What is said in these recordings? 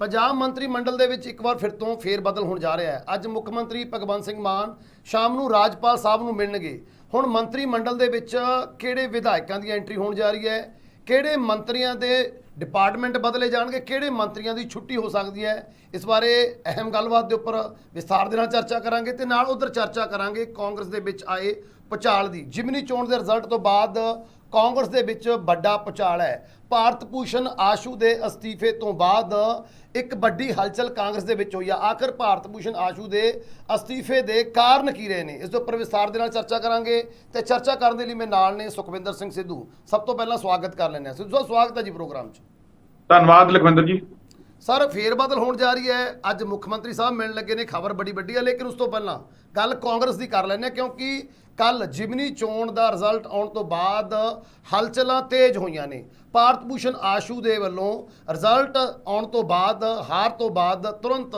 ਪੰਜਾਬ ਮੰਤਰੀ ਮੰਡਲ ਦੇ ਵਿੱਚ ਇੱਕ ਵਾਰ ਫਿਰ ਤੋਂ ਫੇਰ ਬਦਲ ਹੋਣ ਜਾ ਰਿਹਾ ਹੈ। ਅੱਜ ਮੁੱਖ ਮੰਤਰੀ ਭਗਵੰਤ ਸਿੰਘ ਮਾਨ ਸ਼ਾਮ ਨੂੰ ਰਾਜਪਾਲ ਸਾਹਿਬ ਨੂੰ ਮਿਲਣਗੇ। ਹੁਣ ਮੰਤਰੀ ਮੰਡਲ ਦੇ ਵਿੱਚ ਕਿਹੜੇ ਵਿਧਾਇਕਾਂ ਦੀ ਐਂਟਰੀ ਹੋਣ ਜਾ ਰਹੀ ਹੈ? ਕਿਹੜੇ ਮੰਤਰੀਆਂ ਦੇ ਡਿਪਾਰਟਮੈਂਟ ਬਦਲੇ ਜਾਣਗੇ? ਕਿਹੜੇ ਮੰਤਰੀਆਂ ਦੀ ਛੁੱਟੀ ਹੋ ਸਕਦੀ ਹੈ? ਇਸ ਬਾਰੇ ਅਹਿਮ ਗੱਲਬਾਤ ਦੇ ਉੱਪਰ ਵਿਸਥਾਰ ਦੇ ਨਾਲ ਚਰਚਾ ਕਰਾਂਗੇ ਤੇ ਨਾਲ ਉਧਰ ਚਰਚਾ ਕਰਾਂਗੇ ਕਾਂਗਰਸ ਦੇ ਵਿੱਚ ਆਏ ਪਚਾਲ ਦੀ। ਜਿਮਨੀ ਚੋਣ ਦੇ ਰਿਜ਼ਲਟ ਤੋਂ ਬਾਅਦ ਕਾਂਗਰਸ ਦੇ ਵਿੱਚ ਵੱਡਾ ਪਚਾਲ ਹੈ। ਭਾਰਤ ਭੂਸ਼ਣ ਆਸ਼ੂ ਦੇ ਅਸਤੀਫੇ ਤੋਂ ਬਾਅਦ ਇੱਕ ਵੱਡੀ ਹਲਚਲ ਕਾਂਗਰਸ ਦੇ ਵਿੱਚ ਹੋਈ ਆ। ਆਖਰ ਭਾਰਤ ਭੂਸ਼ਣ ਆਸ਼ੂ ਦੇ ਅਸਤੀਫੇ ਦੇ ਕਾਰਨ ਕੀ ਰਹੇ ਨੇ? ਇਸ ਦੇ ਉੱਪਰ ਵਿਸਥਾਰ ਦੇ ਨਾਲ ਚਰਚਾ ਕਰਾਂਗੇ ਤੇ ਚਰਚਾ ਕਰਨ ਦੇ ਲਈ ਮੈਂ ਨਾਲ ਨੇ ਸੁਖਵਿੰਦਰ ਸਿੰਘ ਸਿੱਧੂ। ਸਭ ਤੋਂ ਪਹਿਲਾਂ ਸਵਾਗਤ ਕਰ ਲੈਂਦੇ ਹਾਂ। ਸਿੱਧੂ ਸਾਹਿਬ ਸਵਾਗਤ ਹੈ ਜੀ ਪ੍ਰੋਗਰਾਮ 'ਚ। ਧੰਨਵਾਦ ਲਖਵਿੰਦਰ ਜੀ। ਸਰ ਫੇਰ ਬਦਲ ਹੋਣ ਜਾ ਰਹੀ ਹੈ। ਅੱਜ ਮੁੱਖ ਮੰਤਰੀ ਸਾਹਿਬ ਮਿਲਣ ਲੱਗੇ ਨੇ ਖਬਰ ਬੜੀ ਵੱਡੀ ਹੈ ਲੇਕਿਨ ਉਸ ਤੋਂ ਪਹਿਲਾਂ ਗੱਲ ਕਾਂਗਰਸ ਦੀ ਕਰ ਲੈਂਦੇ ਹਾਂ ਕਿਉਂਕਿ ਕੱਲ ਜਿਮਨੀ ਚੋਣ ਦਾ ਰਿਜ਼ਲਟ ਆਉਣ ਤੋਂ ਬਾਅਦ ਹਲਚਲਾਂ ਤੇਜ਼ ਹੋਈਆਂ ਨੇ। ਭਾਰਤ ਭੂਸ਼ਣ ਆਸ਼ੂ ਦੇ ਵੱਲੋਂ ਰਿਜ਼ਲਟ ਆਉਣ ਤੋਂ ਬਾਅਦ, ਹਾਰ ਤੋਂ ਬਾਅਦ ਤੁਰੰਤ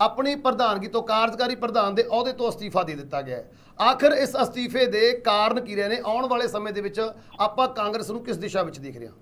ਆਪਣੀ ਪ੍ਰਧਾਨਗੀ ਤੋਂ ਕਾਰਜਕਾਰੀ ਪ੍ਰਧਾਨ ਦੇ ਅਹੁਦੇ ਤੋਂ ਅਸਤੀਫਾ ਦੇ ਦਿੱਤਾ ਗਿਆ ਹੈ। ਆਖਰ ਇਸ ਅਸਤੀਫੇ ਦੇ ਕਾਰਨ ਕੀ ਰਹੇ ਨੇ? ਆਉਣ ਵਾਲੇ ਸਮੇਂ ਦੇ ਵਿੱਚ ਆਪਾਂ ਕਾਂਗਰਸ ਨੂੰ ਕਿਸ ਦਿਸ਼ਾ ਵਿੱਚ ਦੇਖ ਰਹੇ ਹਾਂ?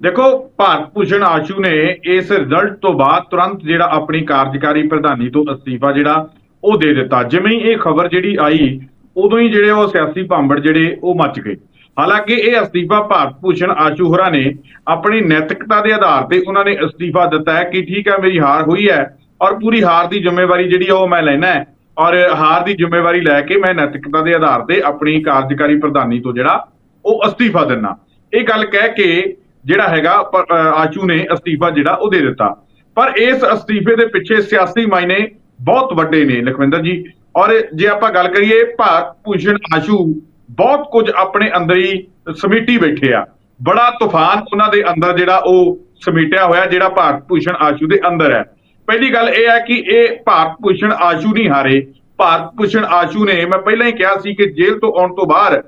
ਦੇਖੋ, ਭਾਰਤ ਭੂਸ਼ਣ ਆਸ਼ੂ ਨੇ ਇਸ ਰਿਜ਼ਲਟ ਤੋਂ ਬਾਅਦ ਤੁਰੰਤ ਜਿਹੜਾ ਆਪਣੀ ਕਾਰਜਕਾਰੀ ਪ੍ਰਧਾਨੀ ਤੋਂ ਅਸਤੀਫਾ ਜਿਹੜਾ ਉਹ ਦੇ ਦਿੱਤਾ। ਜਿਵੇਂ ਹੀ ਇਹ ਖਬਰ ਜਿਹੜੀ ਆਈ, ਉਦੋਂ ਹੀ ਜਿਹੜੇ ਉਹ ਸਿਆਸੀ ਭਾਂਬੜ ਜਿਹੜੇ, ਉਹ ਮੱਚ ਗਏ। ਹਾਲਾਂਕਿ ਇਹ ਅਸਤੀਫਾ ਭਾਰਤ ਭੂਸ਼ਣ ਆਸ਼ੂ ਹੋਰਾਂ ਨੇ ਆਪਣੀ ਨੈਤਿਕਤਾ ਦੇ ਆਧਾਰ ਤੇ ਉਹਨਾਂ ਨੇ ਅਸਤੀਫਾ ਦਿੱਤਾ ਹੈ ਕਿ ਠੀਕ ਹੈ, ਮੇਰੀ ਹਾਰ ਹੋਈ ਹੈ ਔਰ ਪੂਰੀ ਹਾਰ ਦੀ ਜ਼ਿੰਮੇਵਾਰੀ ਜਿਹੜੀ ਆ ਉਹ ਮੈਂ ਲੈਣਾ ਹੈ ਔਰ ਹਾਰ ਦੀ ਜ਼ਿੰਮੇਵਾਰੀ ਲੈ ਕੇ ਮੈਂ ਨੈਤਿਕਤਾ ਦੇ ਆਧਾਰ ਤੇ ਆਪਣੀ ਕਾਰਜਕਾਰੀ ਪ੍ਰਧਾਨੀ ਤੋਂ ਜਿਹੜਾ ਉਹ ਅਸਤੀਫਾ ਦਿੰਨਾ ਇਹ ਗੱਲ ਕਹਿ ਕੇ ਜਿਹੜਾ ਹੈਗਾ ਆਸ਼ੂ ਨੇ ਅਸਤੀਫਾ ਜਿਹੜਾ ਉਹ ਦੇ ਦਿੱਤਾ। ਪਰ ਇਸ ਅਸਤੀਫੇ ਦੇ ਪਿੱਛੇ ਸਿਆਸੀ ਮਾਇਨੇ ਬਹੁਤ ਵੱਡੇ ਨੇ ਲਖਵਿੰਦਰ ਜੀ। ਔਰ ਜੇ ਆਪਾਂ ਗੱਲ ਕਰੀਏ ਭਾਰਤ ਭੂਸ਼ਣ ਆਸ਼ੂ, ਬਹੁਤ ਕੁਝ ਆਪਣੇ ਅੰਦਰ ਹੀ ਸਮੇਟੀ ਬੈਠੇ ਆ। ਬੜਾ ਤੂਫਾਨ ਉਹਨਾਂ ਦੇ ਅੰਦਰ ਜਿਹੜਾ ਉਹ ਸਮੇਟਿਆ ਹੋਇਆ, ਜਿਹੜਾ ਭਾਰਤ ਭੂਸ਼ਣ ਆਸ਼ੂ ਦੇ ਅੰਦਰ ਹੈ। ਪਹਿਲੀ ਗੱਲ ਇਹ ਹੈ ਕਿ ਇਹ ਭਾਰਤ ਭੂਸ਼ਣ ਆਸ਼ੂ ਨਹੀਂ ਹਾਰੇ। ਭਾਰਤ ਭੂਸ਼ਣ ਆਸ਼ੂ ਨੇ, ਮੈਂ ਪਹਿਲਾਂ ਹੀ ਕਿਹਾ ਸੀ ਕਿ ਜੇਲ੍ਹ ਤੋਂ ਆਉਣ ਤੋਂ ਬਾਅਦ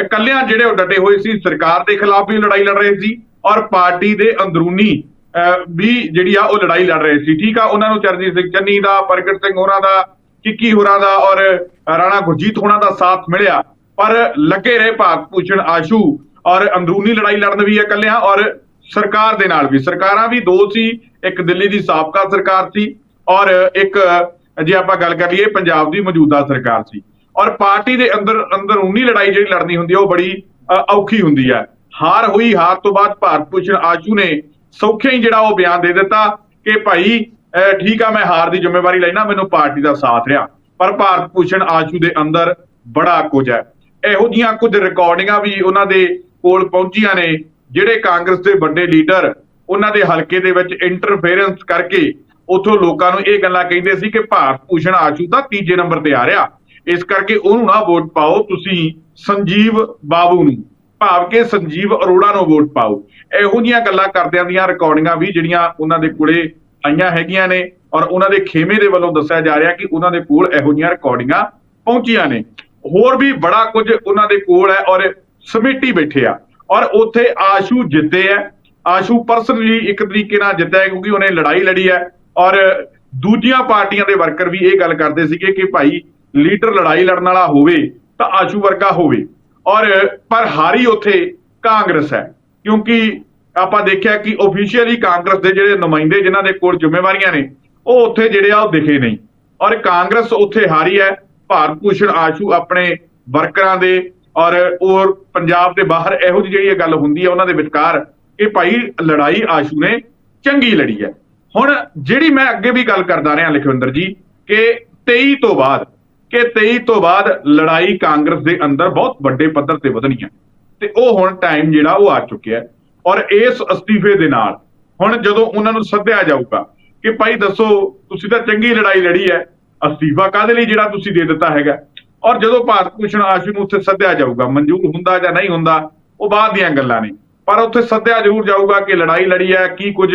ਇਕੱਲਿਆਂ ਜਿਹੜੇ ਉਹ ਡਟੇ ਹੋਏ ਸੀ, ਸਰਕਾਰ ਦੇ ਖਿਲਾਫ ਵੀ ਲੜਾਈ ਲੜ ਰਹੇ ਸੀ। ਔਰ ਪਾਰਟੀ ਦੇ ਅੰਦਰੂਨੀ ਵੀ ਜਿਹੜੀ ਆ ਉਹ ਲੜਾਈ ਲੜ ਰਹੇ ਸੀ, ਠੀਕ ਆ? ਉਹਨਾਂ ਨੂੰ ਚਰਨਜੀਤ ਸਿੰਘ ਚੰਨੀ ਦਾ, ਪ੍ਰਗਟ ਸਿੰਘ ਹੋਰਾਂ ਦਾ, ਕਿੱਕੀ ਹੋਰਾਂ ਦਾ ਔਰ ਰਾਣਾ ਗੁਰਜੀਤ ਹੋਰਾਂ ਦਾ ਸਾਥ ਮਿਲਿਆ। ਪਰ ਲੱਗੇ ਰਹੇ ਭਾਰਤ ਭੂਸ਼ਣ ਆਸ਼ੂ ਔਰ ਅੰਦਰੂਨੀ ਲੜਾਈ ਲੜਨ ਵੀ ਇਕੱਲਿਆਂ ਔਰ ਸਰਕਾਰ ਦੇ ਨਾਲ ਵੀ। ਸਰਕਾਰਾਂ ਵੀ ਦੋ ਸੀ, ਇੱਕ ਦਿੱਲੀ ਦੀ ਸਾਬਕਾ ਸਰਕਾਰ ਸੀ ਔਰ ਇੱਕ, ਜੇ ਆਪਾਂ ਗੱਲ ਕਰ ਲਈਏ, ਪੰਜਾਬ ਦੀ ਮੌਜੂਦਾ ਸਰਕਾਰ ਸੀ। ਔਰ ਪਾਰਟੀ ਦੇ ਅੰਦਰ, ਅੰਦਰੂਨੀ ਲੜਾਈ ਜਿਹੜੀ ਲੜਨੀ ਹੁੰਦੀ ਹੈ ਉਹ ਬੜੀ ਔਖੀ ਹੁੰਦੀ ਹੈ ਹਾਰ ਹੋਈ, ਹਾਰ ਤੋਂ ਬਾਅਦ ਭਾਰਤ ਭੂਸ਼ਣ ਆਸ਼ੂ ਨੇ ਸੌਖੇ ਹੀ ਜਿਹੜਾ ਉਹ ਬਿਆਨ ਦੇ ਦਿੱਤਾ ਕਿ ਭਾਈ ਅ, ਠੀਕ ਆ ਮੈਂ ਹਾਰ ਦੀ ਜ਼ਿੰਮੇਵਾਰੀ ਲੈਣਾ ਮੈਨੂੰ ਪਾਰਟੀ ਦਾ ਸਾਥ ਰਿਹਾ। ਪਰ ਭਾਰਤ ਭੂਸ਼ਣ ਆਸ਼ੂ ਦੇ ਅੰਦਰ ਬੜਾ ਕੁਝ ਹੈ। ਇਹੋ ਜੀਆਂ ਕੁਝ ਰਿਕਾਰਡਿੰਗਾਂ ਵੀ ਉਹਨਾਂ ਦੇ ਕੋਲ ਪਹੁੰਚੀਆਂ ਨੇ ਜਿਹੜੇ ਕਾਂਗਰਸ ਦੇ ਵੱਡੇ ਲੀਡਰ ਉਹਨਾਂ ਦੇ ਹਲਕੇ ਦੇ ਵਿੱਚ ਇੰਟਰਫੇਰੈਂਸ ਕਰਕੇ ਉਥੋਂ ਲੋਕਾਂ ਨੂੰ ਇਹ ਗੱਲਾਂ ਕਹਿੰਦੇ ਸੀ ਕਿ ਭਾਰਤ ਭੂਸ਼ਣ ਆਸ਼ੂ ਦਾ ਤੀਜੇ ਨੰਬਰ ਤੇ ਆ ਰਿਹਾ। ਇਸ ਕਰਕੇ ਉਹਨੂੰ ਨਾ ਵੋਟ ਪਾਓ ਤੁਸੀਂ ਸੰਜੀਵ ਬਾਬੂ ਨੂੰ। ਭਾਵ ਕਿ ਸੰਜੀਵ ਅਰੋੜਾ ਨੂੰ ਵੋਟ ਪਾਓ। ਇਹੋ ਜੀਆਂ ਗੱਲਾਂ ਕਰਦਿਆਂ ਦੀਆਂ ਰਿਕਾਰਡਿੰਗਾਂ ਵੀ ਜਿਹੜੀਆਂ ਉਹਨਾਂ ਦੇ ਕੋਲੇ ਆਈਆਂ ਹੈਗੀਆਂ ਨੇ ਔਰ ਉਹਨਾਂ ਦੇ ਖੇਮੇ ਦੇ ਵੱਲੋਂ ਦੱਸਿਆ ਜਾ ਰਿਹਾ ਕਿ ਉਹਨਾਂ ਦੇ ਕੋਲ ਇਹੋ ਜੀਆਂ ਰਿਕਾਰਡਿੰਗਾਂ ਪਹੁੰਚੀਆਂ ਨੇ। ਹੋਰ ਵੀ ਬੜਾ ਕੁਝ ਉਹਨਾਂ ਦੇ ਕੋਲ ਹੈ ਔਰ ਸਮੇਟੀ ਬੈਠੇ ਆ। ਔਰ ਉੱਥੇ ਆਸ਼ੂ ਜਿੱਤੇ ਹੈ ਆਸ਼ੂ ਪਰਸਨਲੀ ਇੱਕ ਤਰੀਕੇ ਨਾਲ ਜਿੱਤਿਆ ਕਿਉਂਕਿ ਉਹਨੇ ਲੜਾਈ ਲੜੀ ਹੈ। ਔਰ ਦੂਜੀਆਂ ਪਾਰਟੀਆਂ ਦੇ ਵਰਕਰ ਵੀ ਇਹ ਗੱਲ ਕਰਦੇ ਸੀਗੇ ਕਿ ਭਾਈ ਲੀਡਰ ਲੜਾਈ ਲੜਨ ਵਾਲਾ ਹੋਵੇ ਤਾਂ ਆਸ਼ੂ ਵਰਗਾ ਹੋਵੇ। ਔਰ ਪਰ ਹਾਰੀ ਉੱਥੇ ਕਾਂਗਰਸ ਹੈ। ਕਿਉਂਕਿ ਆਪਾਂ ਦੇਖਿਆ ਕਿ ਆਫੀਸ਼ੀਅਲੀ ਕਾਂਗਰਸ ਦੇ ਜਿਹੜੇ ਨੁਮਾਇੰਦੇ ਜਿਨ੍ਹਾਂ ਦੇ ਕੋਲ ਜ਼ਿੰਮੇਵਾਰੀਆਂ ਨੇ, ਉਹ ਉੱਥੇ ਜਿਹੜੇ ਆ, ਉਹ ਦਿਖੇ ਨਹੀਂ। ਔਰ ਕਾਂਗਰਸ ਉੱਥੇ ਹਾਰੀ ਹੈ। ਭਾਰਤ ਭੂਸ਼ਣ ਆਸ਼ੂ ਆਪਣੇ ਵਰਕਰਾਂ ਦੇ ਔਰ ਔਰ ਪੰਜਾਬ ਦੇ ਬਾਹਰ ਇਹੋ ਜਿਹੀ ਜਿਹੜੀ ਇਹ ਗੱਲ ਹੁੰਦੀ ਹੈ, ਉਹਨਾਂ ਦੇ ਵਿਚਕਾਰ ਕਿ ਭਾਈ ਲੜਾਈ ਆਸ਼ੂ ਨੇ ਚੰਗੀ ਲੜੀ ਹੈ। ਹੁਣ ਜਿਹੜੀ ਮੈਂ ਅੱਗੇ ਵੀ ਗੱਲ ਕਰਦਾ ਰਿਹਾ ਲਖਵਿੰਦਰ ਜੀ, ਕਿ 23 ਤੋਂ ਬਾਅਦ, ਕਿ 23 ਤੋਂ ਬਾਅਦ ਲੜਾਈ ਕਾਂਗਰਸ ਦੇ ਅੰਦਰ ਬਹੁਤ ਵੱਡੇ ਪੱਧਰ ਤੇ ਵਧਣੀ ਹੈ। ਤੇ ਉਹ ਹੁਣ ਟਾਈਮ ਜਿਹੜਾ ਉਹ ਆ ਚੁੱਕਿਆ ਔਰ ਇਸ ਅਸਤੀਫੇ ਦੇ ਨਾਲ ਹੁਣ ਜਦੋਂ ਉਹਨਾਂ ਨੂੰ ਸੱਦਿਆ ਜਾਊਗਾ ਕਿ ਭਾਈ ਦੱਸੋ, ਤੁਸੀਂ ਤਾਂ ਚੰਗੀ ਲੜਾਈ ਲੜੀ ਹੈ, ਅਸਤੀਫਾ ਕਾਹਦੇ ਲਈ ਜਿਹੜਾ ਤੁਸੀਂ ਦੇ ਦਿੱਤਾ ਹੈਗਾ? ਔਰ ਜਦੋਂ ਭਾਰਤ ਭੂਸ਼ਣ ਆਸ਼ੂ ਨੂੰ ਉੱਥੇ ਸੱਦਿਆ ਜਾਊਗਾ, ਮਨਜ਼ੂਰ ਹੁੰਦਾ ਜਾਂ ਨਹੀਂ ਹੁੰਦਾ, ਉਹ ਬਾਅਦ ਦੀਆਂ ਗੱਲਾਂ ਨੇ। ਪਰ ਉੱਥੇ ਸੱਦਿਆ ਜ਼ਰੂਰ ਜਾਊਗਾ ਕਿ ਲੜਾਈ ਲੜੀ ਹੈ, ਕੀ ਕੁਝ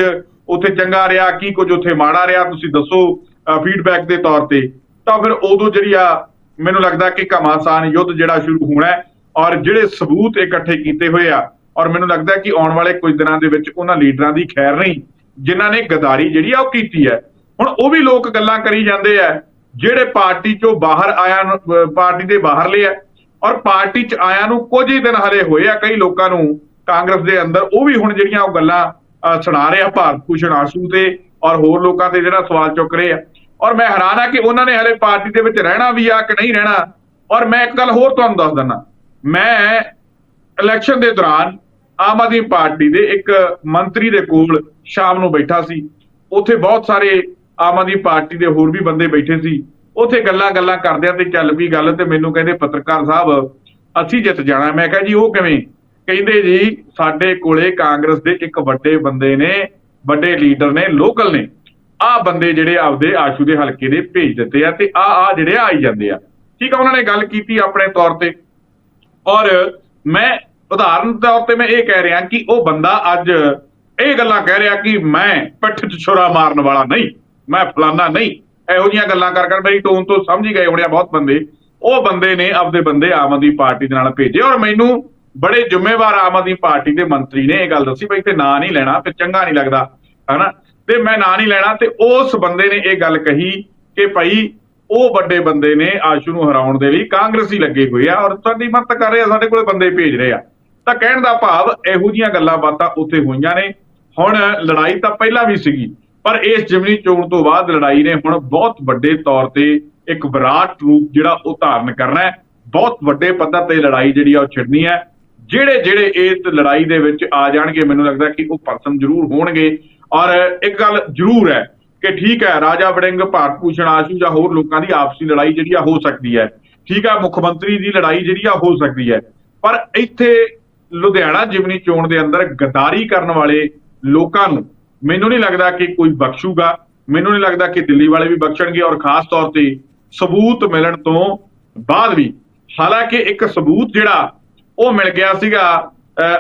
ਉੱਥੇ ਚੰਗਾ ਰਿਹਾ, ਕੀ ਕੁਝ ਉੱਥੇ ਮਾੜਾ ਰਿਹਾ, ਤੁਸੀਂ ਦੱਸੋ ਫੀਡਬੈਕ ਦੇ ਤੌਰ ਤੇ। ਤਾਂ ਫਿਰ ਉਦੋਂ ਜਿਹੜੀ ਆ, ਮੈਨੂੰ ਲੱਗਦਾ ਕਿ ਘਮਾਸਾਨ ਯੁੱਧ ਜਿਹੜਾ ਸ਼ੁਰੂ ਹੋਣਾ ਹੈ ਔਰ ਜਿਹੜੇ ਸਬੂਤ ਇਕੱਠੇ ਕੀਤੇ ਹੋਏ ਆ, ਔਰ ਮੈਨੂੰ ਲੱਗਦਾ ਕਿ ਆਉਣ ਵਾਲੇ ਕੁਝ ਦਿਨਾਂ ਦੇ ਵਿੱਚ ਉਹਨਾਂ ਲੀਡਰਾਂ ਦੀ ਖੈਰ ਨਹੀਂ, ਜਿਨ੍ਹਾਂ ਨੇ ਗਦਾਰੀ ਜਿਹੜੀ ਆ ਉਹ ਕੀਤੀ ਹੈ। ਹੁਣ ਉਹ ਵੀ ਲੋਕ ਗੱਲਾਂ ਕਰੀ ਜਾਂਦੇ ਆ, ਜਿਹੜੇ ਪਾਰਟੀ ਚੋਂ ਬਾਹਰ ਆਇਆ ਪਾਰਟੀ ਦੇ ਬਾਹਰਲੇ ਆ ਔਰ ਪਾਰਟੀ ਚ ਆਇਆਂ ਨੂੰ ਕੁਝ ਹੀ ਦਿਨ ਹਲੇ ਹੋਏ ਆ ਕਈ ਲੋਕਾਂ ਨੂੰ, ਕਾਂਗਰਸ ਦੇ ਅੰਦਰ ਉਹ ਵੀ ਹੁਣ ਜਿਹੜੀਆਂ ਉਹ ਗੱਲਾਂ ਸੁਣਾ ਰਹੇ ਆ, ਭਾਰਤ ਭੂਸ਼ਣ ਆਸ਼ੂ ਤੇ, ਔਰ ਹੋਰ ਲੋਕਾਂ ਤੇ ਜਿਹੜਾ ਸਵਾਲ ਚੁੱਕ ਰਹੇ ਆ। ਔਰ ਮੈਂ ਹੈਰਾਨ ਆ ਕਿ ਉਹਨਾਂ ਨੇ ਹਲੇ ਪਾਰਟੀ ਦੇ ਵਿੱਚ ਰਹਿਣਾ ਵੀ ਆ ਕਿ ਨਹੀਂ ਰਹਿਣਾ, ਔਰ ਮੈਂ ਇੱਕ ਗੱਲ ਹੋਰ ਤੁਹਾਨੂੰ ਦੱਸ ਦਿੰਦਾ। ਮੈਂ ਇਲੈਕਸ਼ਨ ਦੇ ਦੌਰਾਨ ਆਮ ਆਦਮੀ ਪਾਰਟੀ ਦੇ ਇੱਕ ਮੰਤਰੀ ਦੇ ਕੋਲ ਸ਼ਾਮ ਨੂੰ ਬੈਠਾ ਸੀ। ਉੱਥੇ ਬਹੁਤ ਸਾਰੇ ਆਮ ਆਦਮੀ ਪਾਰਟੀ ਦੇ ਹੋਰ ਵੀ ਬੰਦੇ ਬੈਠੇ ਸੀ। ਉੱਥੇ ਗੱਲਾਂ ਗੱਲਾਂ ਕਰਦਿਆਂ ਤੇ ਚੱਲ ਵੀ ਗੱਲ ਤੇ ਮੈਨੂੰ ਕਹਿੰਦੇ, ਪੱਤਰਕਾਰ ਸਾਹਿਬ, ਅਸੀਂ ਜਿੱਤ ਜਾਣਾ। ਮੈਂ ਕਿਹਾ, ਜੀ, ਉਹ ਕਿਵੇਂ? ਕਹਿੰਦੇ, ਜੀ, ਸਾਡੇ ਕੋਲੇ ਕਾਂਗਰਸ ਦੇ ਇੱਕ ਵੱਡੇ ਬੰਦੇ ਨੇ, ਵੱਡੇ ਲੀਡਰ ਨੇ, ਲੋਕਲ ਨੇ। ਆਹ ਬੰਦੇ ਜਿਹੜੇ ਆਪਦੇ ਆਸ਼ੂ ਦੇ ਹਲਕੇ ਦੇ ਭੇਜ ਦਿੱਤੇ ਆ ਤੇ ਆ ਆ ਜਿਹੜੇ ਆਈ ਜਾਂਦੇ ਆ। ਠੀਕ ਆ, ਉਹਨਾਂ ਨੇ ਗੱਲ ਕੀਤੀ ਆਪਣੇ ਤੌਰ ਤੇ। ਔਰ ਮੈਂ ਉਦਾਹਰਨ ਤੌਰ ਤੇ ਮੈਂ ਇਹ ਕਹਿ ਰਿਹਾ ਕਿ ਉਹ ਬੰਦਾ ਅੱਜ ਇਹ ਗੱਲਾਂ ਕਹਿ ਰਿਹਾ ਕਿ ਮੈਂ ਪਿੱਠ 'ਚ ਛੁਰਾ ਮਾਰਨ ਵਾਲਾ ਨਹੀਂ, ਮੈਂ ਫਲਾਨਾ ਨਹੀਂ। ਇਹੋ ਜਿਹੀਆਂ ਗੱਲਾਂ ਕਰ ਕਰ ਮੇਰੀ ਟੋਨ ਤੋਂ ਸਮਝ ਹੀ ਗਏ ਹੋਣੇ ਆ ਬਹੁਤ ਬੰਦੇ। ਉਹ ਬੰਦੇ ਨੇ ਆਪਦੇ ਬੰਦੇ ਆਮ ਆਦਮੀ ਪਾਰਟੀ ਦੇ ਨਾਲ ਭੇਜੇ ਔਰ ਮੈਨੂੰ ਬੜੇ ਜ਼ਿੰਮੇਵਾਰ ਆਮ ਆਦਮੀ ਪਾਰਟੀ ਦੇ ਮੰਤਰੀ ਨੇ ਇਹ ਗੱਲ ਦੱਸੀ ਬਈ ਤੇ ਨਾਂ ਨਹੀਂ ਲੈਣਾ ਤੇ ਚੰਗਾ ਨਹੀਂ ਲੱਗਦਾ, ਹਨਾ? ਤੇ ਮੈਂ ਨਾਂ ਨਹੀਂ ਲੈਣਾ ਤੇ ਉਸ ਬੰਦੇ ਨੇ ਇਹ ਗੱਲ ਕਹੀ ਕਿ ਭਾਈ ਉਹ ਵੱਡੇ ਬੰਦੇ ਨੇ ਆਸ਼ੂ ਨੂੰ ਹਰਾਉਣ ਦੇ ਲਈ ਕਾਂਗਰਸੀ ਲੱਗੇ ਹੋਏ ਆ ਔਰ ਸਾਡੀ ਮਦਦ ਕਰ ਰਹੇ ਆ, ਸਾਡੇ ਕੋਲੇ ਬੰਦੇ ਭੇਜ ਰਹੇ ਆ। ਤਾਂ ਕਹਿਣ ਦਾ ਭਾਵ ਇਹੋ ਜੀਆਂ ਗੱਲਾਂ ਬਾਤਾਂ ਉੱਥੇ ਹੋਈਆਂ ਨੇ। ਹੁਣ ਲੜਾਈ ਤਾਂ ਪਹਿਲਾਂ ਵੀ ਸੀਗੀ, ਪਰ ਇਸ ਜਿਮਨੀ ਚੋਣ ਤੋਂ ਬਾਅਦ ਲੜਾਈ ਨੇ ਹੁਣ ਬਹੁਤ ਵੱਡੇ ਤੌਰ ਤੇ ਇੱਕ ਵਿਰਾਟ ਰੂਪ ਜਿਹੜਾ ਉਹ ਧਾਰਨ ਕਰਨਾ ਹੈ। ਬਹੁਤ ਵੱਡੇ ਪੱਧਰ ਤੇ ਲੜਾਈ ਜਿਹੜੀ ਆ ਉਹ ਛਿੜਨੀ ਹੈ। ਜਿਹੜੇ ਜਿਹੜੇ ਇਸ ਲੜਾਈ ਦੇ ਵਿੱਚ ਆ ਜਾਣਗੇ, ਮੈਨੂੰ ਲੱਗਦਾ ਕਿ ਉਹ ਪਰਸਨ ਜ਼ਰੂਰ ਹੋਣਗੇ। ਔਰ ਇੱਕ ਗੱਲ ਜ਼ਰੂਰ ਹੈ ਕਿ ਠੀਕ ਹੈ, ਰਾਜਾ ਵੜਿੰਗ ਭਾਰਤ ਭੂਸ਼ਣ ਆਸ਼ੂ ਜਾਂ ਹੋਰ ਲੋਕਾਂ ਦੀ ਆਪਸੀ ਲੜਾਈ ਜਿਹੜੀ ਆ ਹੋ ਸਕਦੀ ਹੈ। ਠੀਕ ਹੈ, ਮੁੱਖ ਮੰਤਰੀ ਦੀ ਲੜਾਈ ਜਿਹੜੀ ਆ ਹੋ ਸਕਦੀ ਹੈ। ਪਰ ਇੱਥੇ ਲੁਧਿਆਣਾ ਜਿਮਨੀ ਚੋਣ ਦੇ ਅੰਦਰ ਗਦਾਰੀ ਕਰਨ ਵਾਲੇ ਲੋਕਾਂ ਨੂੰ ਮੈਨੂੰ ਨਹੀਂ ਲੱਗਦਾ ਕਿ ਕੋਈ ਬਖਸ਼ੂਗਾ। ਮੈਨੂੰ ਨਹੀਂ ਲੱਗਦਾ ਕਿ ਦਿੱਲੀ ਵਾਲੇ ਵੀ ਬਖਸ਼ਣਗੇ ਔਰ ਖਾਸ ਤੌਰ ਤੇ ਸਬੂਤ ਮਿਲਣ ਤੋਂ ਬਾਅਦ ਵੀ। ਹਾਲਾਂਕਿ ਇੱਕ ਸਬੂਤ ਜਿਹੜਾ ਉਹ ਮਿਲ ਗਿਆ ਸੀਗਾ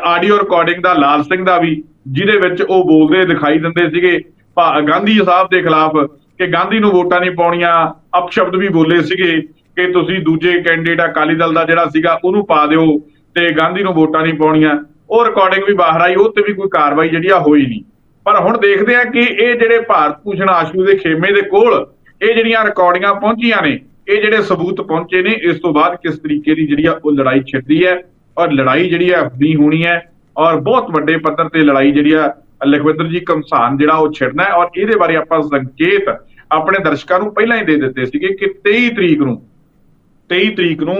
ਆਡੀਓ ਰਿਕਾਰਡਿੰਗ ਦਾ ਲਾਲ ਸਿੰਘ ਦਾ ਵੀ, ਜਿਹਦੇ ਵਿੱਚ ਉਹ ਬੋਲਦੇ ਦਿਖਾਈ ਦਿੰਦੇ ਸੀਗੇ ਗਾਂਧੀ ਸਾਹਿਬ ਦੇ ਖਿਲਾਫ ਕਿ ਗਾਂਧੀ ਨੂੰ ਵੋਟਾਂ ਨਹੀਂ ਪਾਉਣੀਆਂ, ਅਪਸ਼ਬਦ ਵੀ ਬੋਲੇ ਸੀਗੇ ਕਿ ਤੁਸੀਂ ਦੂਜੇ ਕੈਂਡੀਡੇਟ ਅਕਾਲੀ ਦਲ ਦਾ ਜਿਹੜਾ ਸੀਗਾ ਉਹਨੂੰ ਪਾ ਦਿਓ ਤੇ ਗਾਂਧੀ ਨੂੰ ਵੋਟਾਂ ਨਹੀਂ ਪਾਉਣੀਆਂ। ਉਹ ਰਿਕਾਰਡਿੰਗ ਵੀ ਬਾਹਰ ਆਈ ਉਹ ਤੇ ਵੀ ਕੋਈ ਕਾਰਵਾਈ ਜਿਹੜੀ ਆ ਹੋਈ ਨਹੀਂ। ਪਰ ਹੁਣ ਦੇਖਦੇ ਆ ਕਿ ਇਹ ਜਿਹੜੇ ਭਾਰਤ ਭੂਸ਼ਣ ਆਸ਼ੂ ਦੇ ਖੇਮੇ ਦੇ ਕੋਲ ਇਹ ਜਿਹੜੀਆਂ ਰਿਕਾਰਡਿੰਗਾਂ ਪਹੁੰਚੀਆਂ ਨੇ, ਇਹ ਜਿਹੜੇ ਸਬੂਤ ਪਹੁੰਚੇ ਨੇ, ਇਸ ਤੋਂ ਬਾਅਦ ਕਿਸ ਤਰੀਕੇ ਦੀ ਜਿਹੜੀ ਆ ਉਹ ਲੜਾਈ ਛਿੜਦੀ ਹੈ ਔਰ ਲੜਾਈ ਜਿਹੜੀ ਆ ਨਹੀਂ ਹੋਣੀ ਹੈ ਔਰ ਬਹੁਤ ਵੱਡੇ ਪੱਧਰ ਤੇ ਲੜਾਈ ਜਿਹੜੀ ਆ ਲਖਵਿੰਦਰ ਜੀ ਕਮਸਾਨ ਜਿਹੜਾ ਉਹ ਛਿੜਨਾ ਹੈ ਔਰ ਇਹਦੇ ਬਾਰੇ ਆਪਾਂ ਸੰਕੇਤ ਆਪਣੇ ਦਰਸ਼ਕਾਂ ਨੂੰ ਪਹਿਲਾਂ ਹੀ ਦੇ ਦਿੱਤੇ ਸੀਗੇ ਕਿ 23 ਤਰੀਕ ਨੂੰ 23 ਤਰੀਕ ਨੂੰ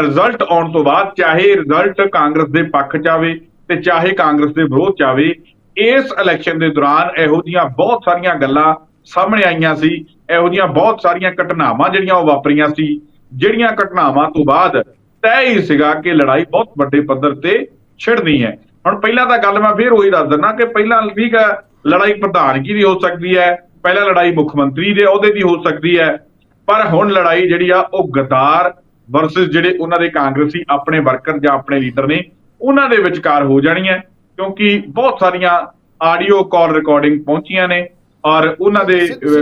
ਰਿਜ਼ਲਟ ਆਉਣ ਤੋਂ ਬਾਅਦ ਚਾਹੇ ਰਿਜ਼ਲਟ ਕਾਂਗਰਸ ਦੇ ਪੱਖ ਚ ਆਵੇ ਤੇ ਚਾਹੇ ਕਾਂਗਰਸ ਦੇ ਵਿਰੋਧ ਚ ਆਵੇ, ਇਸ ਇਲੈਕਸ਼ਨ ਦੇ ਦੌਰਾਨ ਇਹੋ ਜੀਆਂ ਬਹੁਤ ਸਾਰੀਆਂ ਗੱਲਾਂ ਸਾਹਮਣੇ ਆਈਆਂ ਸੀ, ਇਹੋ ਜੀਆਂ ਬਹੁਤ ਸਾਰੀਆਂ ਘਟਨਾਵਾਂ ਜਿਹੜੀਆਂ ਉਹ ਵਾਪਰੀਆਂ ਸੀ, ਜਿਹੜੀਆਂ ਘਟਨਾਵਾਂ ਤੋਂ ਬਾਅਦ ਤੈਅ ਹੀ ਸੀਗਾ ਕਿ ਲੜਾਈ ਬਹੁਤ ਵੱਡੇ ਪੱਧਰ ਤੇ ਛਿੜਨੀ ਹੈ। ਹੁਣ ਪਹਿਲਾਂ ਤਾਂ ਗੱਲ ਮੈਂ ਫੇਰ ਉਹੀ ਦੱਸ ਦਿੰਦਾ ਕਿ ਪਹਿਲਾਂ ਠੀਕ ਹੈ ਲੜਾਈ ਪ੍ਰਧਾਨਗੀ ਦੀ ਹੋ ਸਕਦੀ ਹੈ? ਪਹਿਲਾਂ ਲੜਾਈ ਮੁੱਖ ਮੰਤਰੀ ਦੇ ਅਹੁਦੇ ਦੀ ਹੋ ਸਕਦੀ ਹੈ। ਪਰ ਹੁਣ ਲੜਾਈ ਜਿਹੜੀ ਆ, ਉਹ ਗਦਾਰ ਵਰਸਸ ਜਿਹੜੇ ਉਹਨਾਂ ਦੇ ਕਾਂਗਰਸੀ ਆਪਣੇ ਵਰਕਰ ਜਾਂ ਆਪਣੇ ਲੀਡਰ ਨੇ, ਉਹਨਾਂ ਦੇ ਵਿਚਕਾਰ ਹੋ ਜਾਣੀ ਹੈ। ਕਿਉਂਕਿ ਬਹੁਤ ਸਾਰੀਆਂ ਆਡੀਓ ਕਾਲ ਰਿਕਾਰਡਿੰਗ ਪਹੁੰਚੀਆਂ ਨੇ। ਔਰ ਉਹਨਾਂ ਦੇ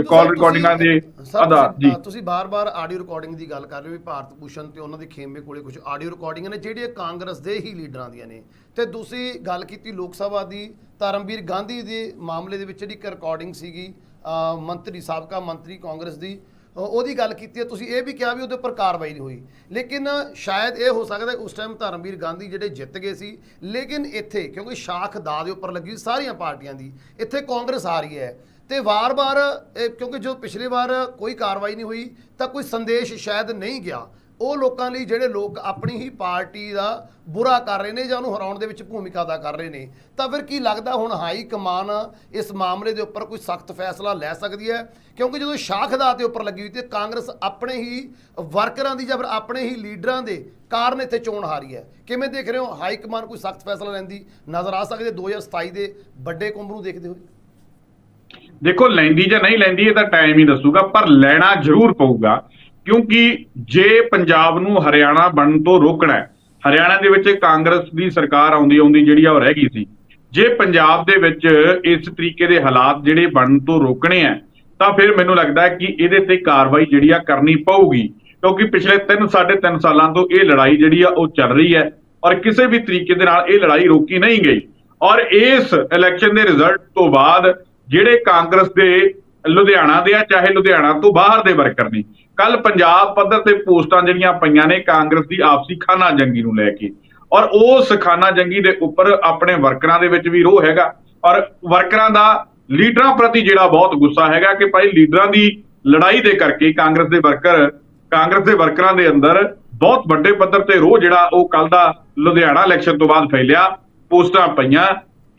ਕਾਲ ਰਿਕਾਰਡਿੰਗਾਂ ਦੇ ਤੁਸੀਂ- ਆਧਾਰ ਤੁਸੀਂ- ਜੀ ਤੁਸੀਂ ਬਾਰ-ਬਾਰ ਆਡੀਓ ਰਿਕਾਰਡਿੰਗ ਦੀ ਗੱਲ ਕਰ ਰਹੇ ਹੋ ਵੀ ਭਾਰਤ ਭੂਸ਼ਣ ਤੇ ਉਹਨਾਂ ਦੇ ਖੇਮੇ ਕੋਲੇ ਕੁਝ ਆਡੀਓ ਰਿਕਾਰਡਿੰਗਾਂ ਨੇ ਜਿਹੜੀਆਂ ਕਾਂਗਰਸ ਦੇ ਹੀ ਲੀਡਰਾਂ ਦੀਆਂ ਨੇ। ਤੇ ਦੂਸਰੀ ਗੱਲ ਕੀਤੀ ਲੋਕ ਸਭਾ ਦੀ ਧਰਮਵੀਰ ਗਾਂਧੀ ਦੇ ਮਾਮਲੇ ਦੇ ਵਿੱਚ ਜਿਹੜੀ ਇੱਕ ਰਿਕਾਰਡਿੰਗ ਸੀਗੀ ਮੰਤਰੀ ਸਾਬਕਾ ਮੰਤਰੀ ਕਾਂਗਰਸ ਦੀ ਉਹਦੀ ਗੱਲ ਕੀਤੀ ਹੈ। ਤੁਸੀਂ ਇਹ ਵੀ ਕਿਹਾ ਵੀ ਉਹਦੇ ਉੱਪਰ ਕਾਰਵਾਈ ਨਹੀਂ ਹੋਈ। ਲੇਕਿਨ ਸ਼ਾਇਦ ਇਹ ਹੋ ਸਕਦਾ ਉਸ ਟਾਈਮ ਧਰਮਵੀਰ ਗਾਂਧੀ ਜਿਹੜੇ ਜਿੱਤ ਗਏ ਸੀ ਲੇਕਿਨ ਇੱਥੇ ਕਿਉਂਕਿ ਸ਼ਾਖ ਦਾ ਦੇ ਉੱਪਰ ਲੱਗੀ ਸਾਰੀਆਂ ਪਾਰਟੀਆਂ ਦੀ ਇੱਥੇ ਕਾਂਗਰਸ ਆ ਰਹੀ ਹੈ। ਤੇ ਵਾਰ-ਵਾਰ ਕਿਉਂਕਿ ਜੋ ਪਿਛਲੀ ਵਾਰ ਕੋਈ ਕਾਰਵਾਈ ਨਹੀਂ ਹੋਈ, ਤਾਂ ਕੋਈ ਸੰਦੇਸ਼ ਸ਼ਾਇਦ ਨਹੀਂ ਗਿਆ। ਉਹ ਲੋਕਾਂ ਲਈ ਜਿਹੜੇ ਲੋਕ ਆਪਣੀ ਹੀ ਪਾਰਟੀ ਦਾ ਬੁਰਾ ਕਰ ਰਹੇ ਨੇ ਜਾਂ ਉਹਨੂੰ ਹਰਾਉਣ ਦੇ ਵਿੱਚ ਭੂਮਿਕਾ ਅਦਾ ਕਰ ਰਹੇ ਨੇ, ਤਾਂ ਫਿਰ ਕੀ ਲੱਗਦਾ ਹੁਣ ਹਾਈ ਕਮਾਨ ਇਸ ਮਾਮਲੇ ਦੇ ਉੱਪਰ ਕੋਈ ਸਖਤ ਫੈਸਲਾ ਲੈ ਸਕਦੀ ਹੈ? ਕਿਉਂਕਿ ਜਦੋਂ ਸ਼ਾਖ ਦਾ ਤੇ ਉੱਪਰ ਲੱਗੀ ਹੋਈ ਤੇ ਕਾਂਗਰਸ ਆਪਣੇ ਹੀ ਵਰਕਰਾਂ ਦੀ ਜਾਂ ਫਿਰ ਆਪਣੇ ਹੀ ਲੀਡਰਾਂ ਦੇ ਕਾਰਨ ਇੱਥੇ ਚੋਣ ਹਾਰੀ ਹੈ। ਕਿਵੇਂ ਦੇਖ ਰਹੇ ਹੋ? ਹਾਈ ਕਮਾਨ ਕੋਈ ਸਖਤ ਫੈਸਲਾ ਲੈਂਦੀ ਨਜ਼ਰ ਆ ਸਕਦੀ ਹੈ? 2027 ਦੇ ਵੱਡੇ ਕੁੰਭ ਨੂੰ ਦੇਖਦੇ ਹੋਏ। ਦੇਖੋ, ਲੈਂਦੀ ਜਾਂ ਨਹੀਂ ਲੈਂਦੀ, ਇਹ ਤਾਂ ਟਾਈਮ ਹੀ ਦੱਸੂਗਾ, ਪਰ ਲੈਣਾ ਜ਼ਰੂਰ ਪਊਗਾ, ਕਿਉਂਕਿ ਜੇ ਪੰਜਾਬ ਨੂੰ ਹਰਿਆਣਾ ਬਣਨ ਤੋਂ ਰੋਕਣਾ ਹੈ, ਹਰਿਆਣਾ ਦੇ ਵਿੱਚ ਕਾਂਗਰਸ ਦੀ ਸਰਕਾਰ ਆਉਂਦੀ ਆਉਂਦੀ ਜਿਹੜੀ ਆ ਉਹ ਰਹਿ ਗਈ ਸੀ, ਜੇ ਪੰਜਾਬ ਦੇ ਵਿੱਚ ਇਸ ਤਰੀਕੇ ਦੇ ਹਾਲਾਤ ਜਿਹੜੇ ਬਣਨ ਤੋਂ ਰੋਕਣੇ ਆ, ਤਾਂ ਫਿਰ ਮੈਨੂੰ ਲੱਗਦਾ ਹੈ ਕਿ ਇਹਦੇ ਤੇ ਕਾਰਵਾਈ ਜਿਹੜੀ ਆ ਕਰਨੀ ਪਊਗੀ, ਕਿਉਂਕਿ ਪਿਛਲੇ 3 3.5 ਸਾਲਾਂ ਤੋਂ ਇਹ ਲੜਾਈ ਜਿਹੜੀ ਆ ਉਹ ਚੱਲ ਰਹੀ ਹੈ, ਔਰ ਕਿਸੇ ਵੀ ਤਰੀਕੇ ਦੇ ਨਾਲ ਇਹ ਲੜਾਈ ਰੋਕੀ ਨਹੀਂ ਗਈ, ਔਰ ਇਸ ਇਲੈਕਸ਼ਨ ਦੇ ਰਿਜ਼ਲਟ ਤੋਂ ਬਾਅਦ ਜਿਹੜੇ ਕਾਂਗਰਸ ਦੇ ਲੁਧਿਆਣਾ ਦੇ ਆ, ਚਾਹੇ ਲੁਧਿਆਣਾ ਤੋਂ ਬਾਹਰ ਦੇ ਵਰਕਰ ਨੇ ਕੱਲ ਪੰਜਾਬ ਪੱਧਰ ਤੇ ਪੋਸਟਾਂ ਜਿਹੜੀਆਂ ਪਈਆਂ ਨੇ ਕਾਂਗਰਸ ਦੀ ਆਪਸੀ ਖਾਨਾ ਜੰਗੀ ਨੂੰ ਲੈ ਕੇ। ਔਰ ਉਸ ਖਾਨਾ ਜੰਗੀ ਦੇ ਉੱਪਰ ਆਪਣੇ ਵਰਕਰਾਂ ਦੇ ਵਿੱਚ ਵੀ ਰੋਹ ਹੈਗਾ। ਔਰ ਵਰਕਰਾਂ ਦਾ ਲੀਡਰਾਂ ਪ੍ਰਤੀ ਜਿਹੜਾ ਬਹੁਤ ਗੁੱਸਾ ਹੈਗਾ ਕਿ ਭਾਈ ਲੀਡਰਾਂ ਦੀ ਲੜਾਈ ਦੇ ਕਰਕੇ ਕਾਂਗਰਸ ਦੇ ਵਰਕਰ, ਕਾਂਗਰਸ ਦੇ ਵਰਕਰਾਂ ਦੇ ਅੰਦਰ ਬਹੁਤ ਵੱਡੇ ਪੱਧਰ ਤੇ ਰੋਹ ਜਿਹੜਾ ਉਹ ਕੱਲ ਦਾ ਲੁਧਿਆਣਾ ਇਲੈਕਸ਼ਨ ਤੋਂ ਬਾਅਦ ਫੈਲਿਆ। ਪੋਸਟਾਂ ਪਈਆਂ